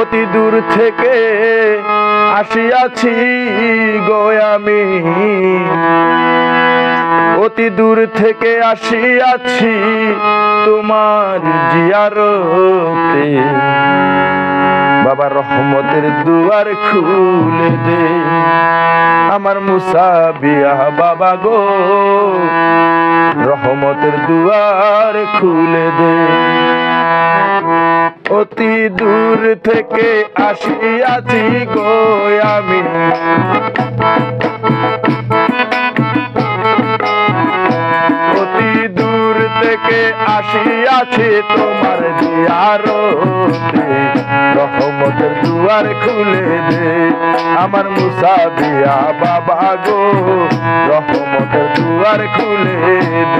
অতি দূর থেকে আসিয়াছি গো আমি। অতি দূর থেকে আসিয়াছি তোমার জিয়ারতে। বাবা রহমতের দুয়ার খুলে দে। আমার মুসাবিয়া বাবা গো, রহমতের দুয়ার খুলে দে। অতি দূর থেকে আসিয়াছি গো আমি। অতি দূর থেকে আসিয়াছি তোমার জিয়ারতে। রহমতের দুয়ার খুলে দে আমার মুসাবিয়া বাবা গো। রহমতের দুয়ার খুলে দে।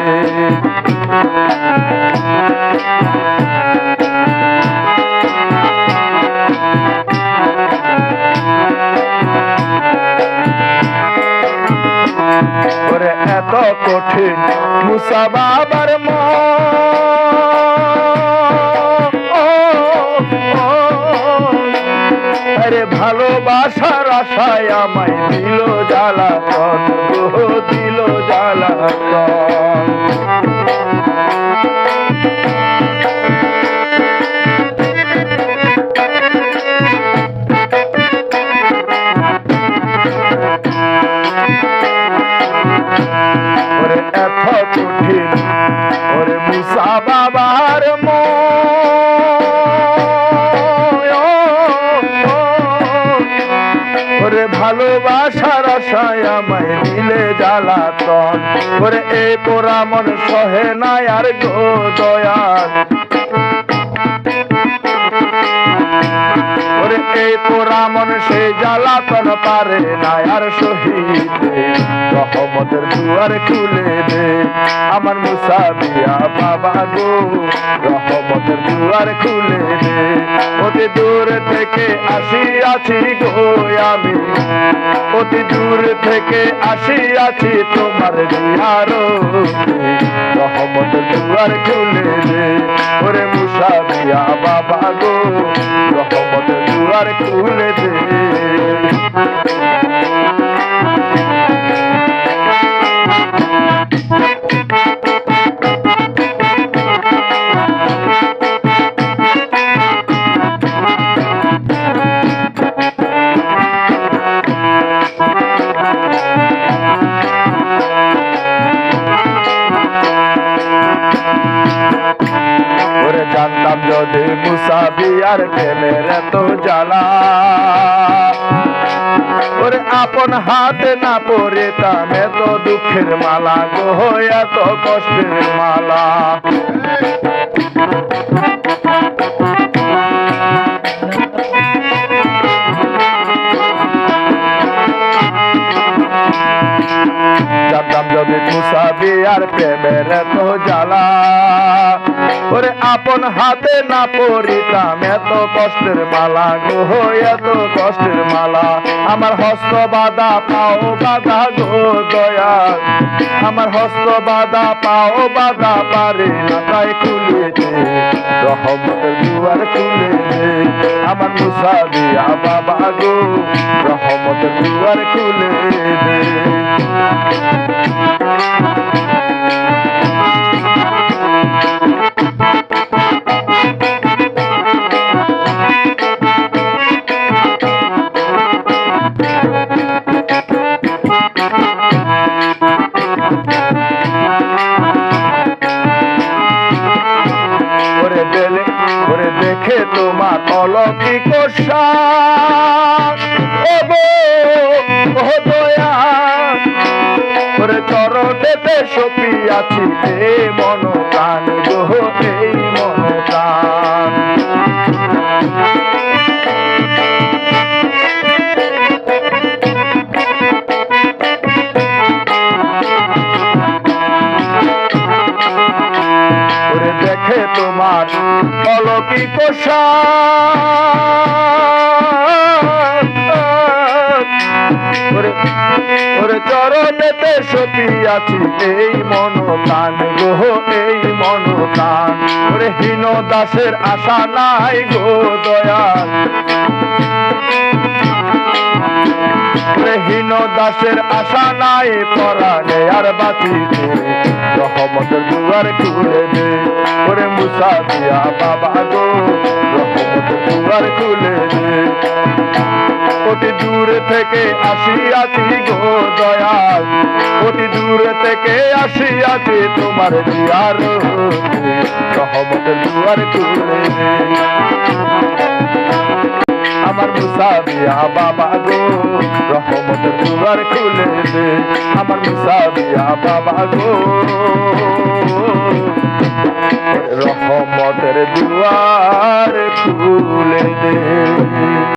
এত কঠিন। মুসা বাবার ম। আরে ভালোবাসার আশায় আমায় দিল জ্বালা দিল জ্বালাতন ওরে ভালোবাসার আশায় আমায় দিলে জ্বালাতন। ওরে এই পোড়া মন সহে নাই আর গো দয়াল। এই পোড়া মন সে জ্বালাতন পারে না আর শহীদে। রহমতের দুয়ার খুলে দে আমার মুসাবিয়া বাবা গো। রহমতের দুয়ার খুলে দে। অতি দূর থেকে আসিয়াছি গো আমি। অতি দূর থেকে আসিয়াছি তোমার দিয়ার রহমতের দুয়ার খুলে দে। ওরে মুসাবিয়া বাবা গো। রহমতের দুয়ার খুলে দে। জানতাম যদি মুসাবি আর প্রেমের এত জ্বালা, ওরে আপন হাতে না পড়িতাম এত দুঃখের মালা গো এত কষ্টের মালা। যদি মুসাবি আর প্রেমের এত ওরে আপন হাতে না পড়িতাম এত কষ্টের মালা গো এত কষ্টের মালা। আমার হস্ত বাদা পাও, বাধা গো দয়া আমার হস্ত বাদা পাও, বাধা পারে না, তাই খুলে দে। রহমতের দুয়ার খুলে আমার মুসাবিয়া বাবা গো, রহমতের দুয়ার খুলে দে। দেখে তোমার অলৌকিক চরণেতে সপিয়াছি মন প্রাণ গো তোমার শান। ওরে ওরে চরণেতে সপিয়াছি এই মন প্রাণ গো, এই মন প্রাণ ওরে হীন দাসের আশা নাই গো দয়াল দাসের আশা নাই পরাণে আর বাঁচিতে রহমতের দুয়ার খুলে দে ওরে মুসা দিয়া বাবা গো। রহমতের দুয়ার খুলে দে অতি দূর থেকে আসিয়াছি গো দয়াল। অতি দূর থেকে আসিয়াছি তোমার দিয়ার। রহমতের দুয়ার খুলে দে আমার মুসাবিয়া বাবা গো। রহমতের দুয়ার খুলে দে, আমার মুসাবিয়া বাবা গো। রহমতের দুয়ার খুলে দে।